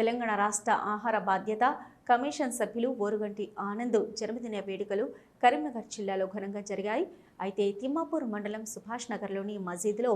తెలంగాణ రాష్ట్ర ఆహార బాధ్యత కమిషన్ సభ్యులు ఓరుగంటి ఆనంద్ జన్మదిన వేడుకలు కరీంనగర్ జిల్లాలో ఘనంగా జరిగాయి. అయితే తిమ్మాపూర్ మండలం సుభాష్ నగర్లోని మసీదులో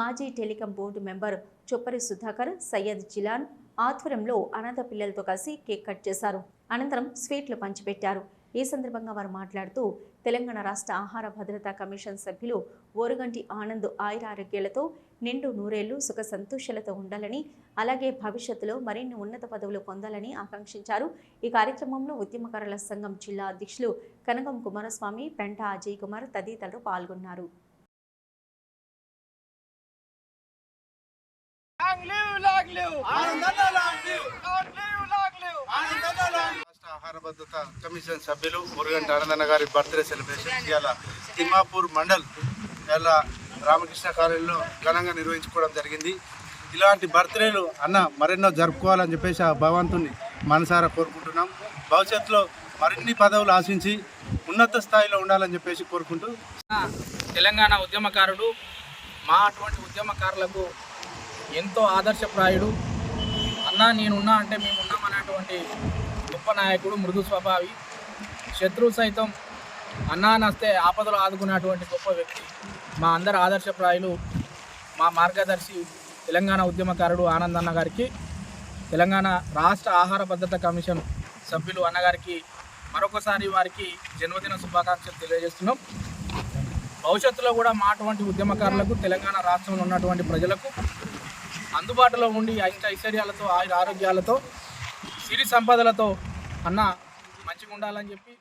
మాజీ telecom board member Choppari Sudhakar Syed Jilan ఆధ్వర్యంలో అనాథ పిల్లలతో కలిసి కేక్ కట్ చేశారు. అనంతరం స్వీట్లు పంచిపెట్టారు. ఈ సందర్భంగా వారు మాట్లాడుతూ తెలంగాణ రాష్ట్ర ఆహార భద్రతా కమిషన్ సభ్యులు ఓరుగంటి ఆనంద్ ఆయురారోగ్యాలతో నిండు నూరేళ్ళు సుఖ సంతోషాలతో ఉండాలని అలాగే భవిష్యత్తులో మరిన్ని ఉన్నత పదవులు పొందాలని ఆకాంక్షించారు. ఈ కార్యక్రమంలో ఉద్యమకారుల సంఘం జిల్లా అధ్యక్షులు కనకం కుమారస్వామి పెంట అజయ్ కుమార్ తదితరులు పాల్గొన్నారు. లాంగ్ లివ్ లాంగ్ లివ్ ఆనందంగా long live. Long live long live రాష్ట్ర ఆహార భద్రత కమిషన్ సభ్యులు మురుగంటి ఆనందన్న గారి బర్త్డే సెలబ్రేషన్ ఇవాళ తిమ్మాపూర్ మండల్ ఇవాళ రామకృష్ణ కాలేజీలో ఘనంగా నిర్వహించుకోవడం జరిగింది. ఇలాంటి బర్త్డేలు అన్న మరెన్నో జరుపుకోవాలని చెప్పేసి ఆ భగవంతుని మనసారా కోరుకుంటున్నాం. భవిష్యత్తులో మరిన్ని పదవులు ఆశించి ఉన్నత స్థాయిలో ఉండాలని చెప్పేసి కోరుకుంటూ తెలంగాణ ఉద్యమకారుడు మా అటువంటి ఉద్యమకారులకు ఎంతో ఆదర్శప్రాయుడు. అన్నా నేనున్నా అంటే మేము అనేటువంటి గొప్ప నాయకుడు మృదు స్వభావి శత్రువు సైతం అన్నా నస్తే ఆపదలు ఆదుకున్నటువంటి గొప్ప వ్యక్తి మా అందరి ఆదర్శప్రాయులు మా మార్గదర్శి తెలంగాణ ఉద్యమకారుడు ఆనంద్ గారికి తెలంగాణ రాష్ట్ర ఆహార భద్రత కమిషన్ సభ్యులు అన్నగారికి మరొకసారి వారికి జన్మదిన శుభాకాంక్షలు తెలియజేస్తున్నాం. భవిష్యత్తులో కూడా మా అటువంటి ఉద్యమకారులకు తెలంగాణ రాష్ట్రంలో ఉన్నటువంటి ప్రజలకు అందుబాటులో ఉండి ఐష్ట ఐశ్వర్యాలతో ఆయుర ఆరోగ్యాలతో సిరి సంపదలతో అన్న మంచిగా ఉండాలని చెప్పి